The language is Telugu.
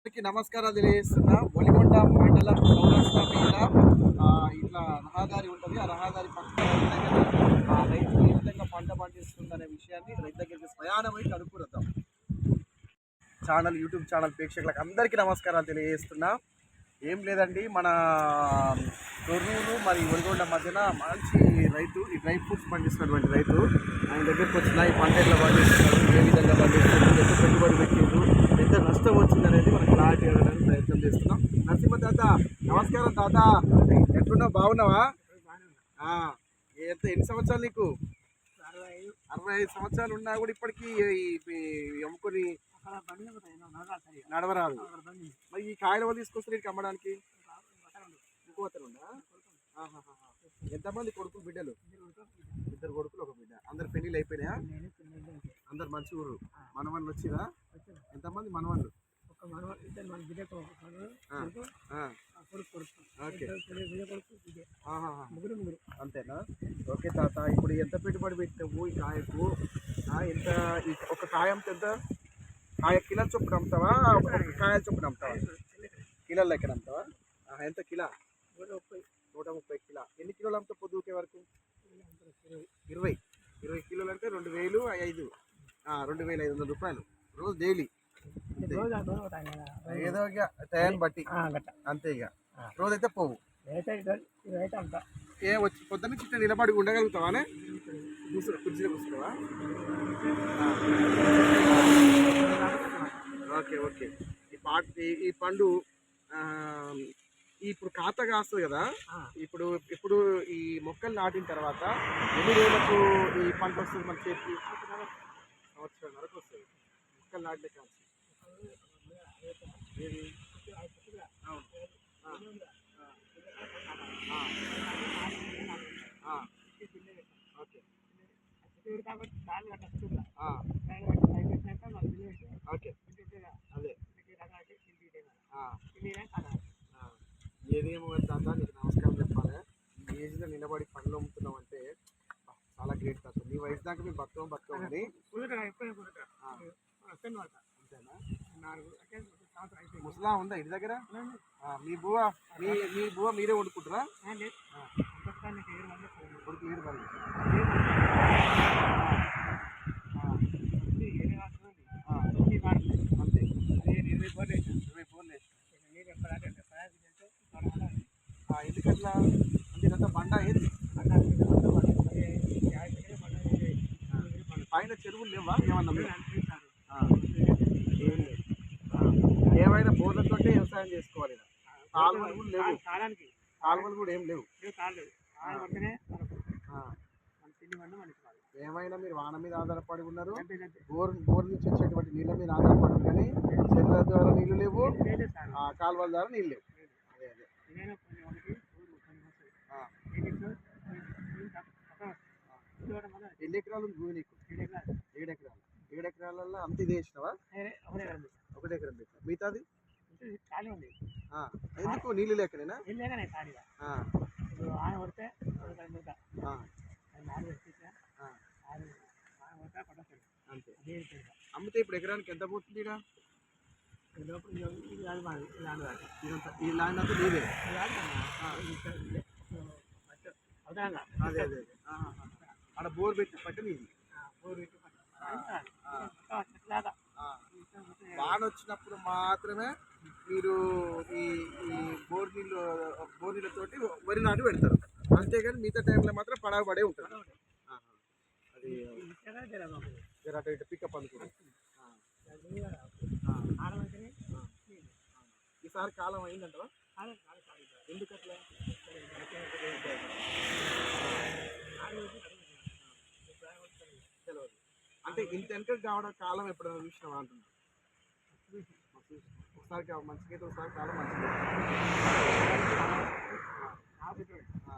అందరికీ నమస్కారాలు తెలియజేస్తున్నా. ఒలిగొండ మండలం చౌరస్తా మీద ఇట్లా రహదారి ఉంటుంది. ఆ రహదారి పక్కన రైతు ఆ రైతు ఏ విధంగా పంట పండిస్తుందనే విషయాన్ని రైతు దగ్గరికి ప్రయాణమై కనుక్కురద్దాం ఛానల్ యూట్యూబ్ ఛానల్ ప్రేక్షకులకు అందరికీ నమస్కారాలు తెలియజేస్తున్నా. ఏం లేదండి మన తొర్రూరు మరి ఒలిగొండ మధ్యన మంచి రైతు ఈ డ్రై ఫ్రూట్స్ పండిస్తున్నటువంటి రైతు. ఆయన దగ్గరికి వచ్చిన ఈ పంట ఎట్లా పండిస్తున్నారు ఏ విధంగా పండిస్తున్నారు ఎంత పెట్టుబడి పెట్టిండ్రు ఎంత నష్టం వచ్చింది అనేది మనకు క్లారిటీ ఇవ్వడానికి ప్రయత్నం చేస్తున్నాం నరసింహ తాత నమస్కారం తాత? ఎట్లున్నావు? బాగున్నావా? ఎంత ఎన్ని సంవత్సరాలు నీకు? అరవై ఐదు సంవత్సరాలు ఉన్నా కూడా ఇప్పటికీ అమ్ముకొని నడవరాదు. మరి ఈ కాయలు వాళ్ళు తీసుకొస్తారు ఇక్కడికి అమ్మడానికి? ఇంకో అతను. ఎంతమంది కొడుకులు బిడ్డలు? ఇద్దరు కొడుకులు ఒక బిడ్డ. అందరు పెళ్ళిళ్ళు అయిపోయినాయా? అందరు మంచి ఊరు మనవన్లు వచ్చిరా ఎంతమంది అంతేనా? ఓకే తాత ఇప్పుడు ఎంత పెట్టుబడి పెట్టావు ఈ కాయకు? ఎంత ఒక కాయ ఎంత? కాయ కిలో చొప్పున అమ్ముతావా? ఒక కాయ చొప్పున అమ్ముతావా? కిలోల లెక్కన అమ్ముతావా? ఎంత కిలో? నూట ముప్పై కిలో. ఎన్ని కిలోలు అమ్ముతావు పొద్దుకే వరకు? ఇరవై. ఇరవై కిలోలు అంటే రెండు వేలు ఐదు. రెండు వేల ఐదు వందల రూపాయలు. రోజు డైలీ. ఏదో ఇక టైం బట్టి. అంతే ఇక. రోజైతే పోవు. ఏ వచ్చి పొద్దున్న చిట్ట నిలబడి ఉండగలుగుతావానే? కూర్చో కుర్చీలో కూర్చున్నావా? Okay okay. ఈ పాట ఈ- పండు ఇప్పుడు కాత కాస్తుంది కదా? ఇప్పుడు ఇప్పుడు ఈ మొక్కలు నాటిన తర్వాత ఎన్ని రోజులకు ఈ పంట వస్తుంది మన చేతికి? సంవత్సరం వరకు వస్తుంది. మొక్కలు నాటిన కాదు ఏదేమో తాత నీకు నమస్కారం చెప్పాలి ఈ ఏజ్లో నిలబడి పనులు అమ్ముతున్నావు అంటే చాలా గ్రేట్ తాత నీ వయసు దాకా మేము బతుకం బతుకం అని ముసలా ఉందా ఇంటి దగ్గర? మీ బువ మీ మీ బువ మీరే వండుకుంటారా? కొడుకు ఏడు అంతే. ఇరవై ఫోన్లు ఎందుకట్లా? అంటే ఇదంతా బండ ఏంది పైన చెరువులు లేవా? ఏమన్నా మీరు? ఆ, ఏం లేదు. ఆ, ఏమైనా బోర్లతోటే వ్యవసాయం చేసుకోవాలి. కాలువలు కూడా లేవు. కాలువలు కూడా ఏం లేవు. ఏమైనా మీరు వాన మీద ఆధారపడి ఉన్నారు? బోర్ బోర్ నుంచి వచ్చేటువంటి నీళ్ళ మీద ఆధారపడి కానీ చెరువుల ద్వారా నీళ్ళు లేవు. కాలువల ద్వారా నీళ్ళు లేవు. అదే ఎన్ని ఎకరాలు భూమి నీకు? ఏడు ఎకరాలు. ఏడు ఎకరాలలో అంత ఇది వేసినావా ఒకటే ఎకరం పెట్టినా మిగతాది? ఖాళీ ఉంది ఎందుకు? నీళ్ళు లేకనేనా? వెళ్ళాకనే ఖాళీగా ఆ, ఇప్పుడు ఆన పడితే ఒక మిగతా ఆ, నాలుగు వచ్చేసా ఆ, ఆరు ఆన పడితే కొట్టేస్తాడు. అంతే. అమ్మితే ఇప్పుడు ఎకరానికి ఎంత పోతుంది ఈడ? ఈ ల్యాండ్ అంతా నీదే? ఇక్కడ అదే అదే. ఆడ బోర్ పెట్టిన పట్ట నీది. ఊరు ఇటు పక్క. వాన వచ్చినప్పుడు మాత్రమే మీరు ఈ ఈ బోర్ నీళ్ళు బోర్ నీళ్ళతోటి వరి నాటు పెడతారు. అంతేగాని మిగతా టైంలో మాత్రం పడవ పడే ఉంటుంది. అది జర ఇటు పికప్ అనుకుని ఈసారి కాలం అయిందంటవా? ఎందుకట్లా? అంటే ఇంత వెనక కావడం కాలం ఎప్పుడైనా చూసినావా అంటున్నా? ఒకసారి కా- మంచిగా అయితే ఒకసారి కాలం మంచిగా ఆపుతాడు. ఆ,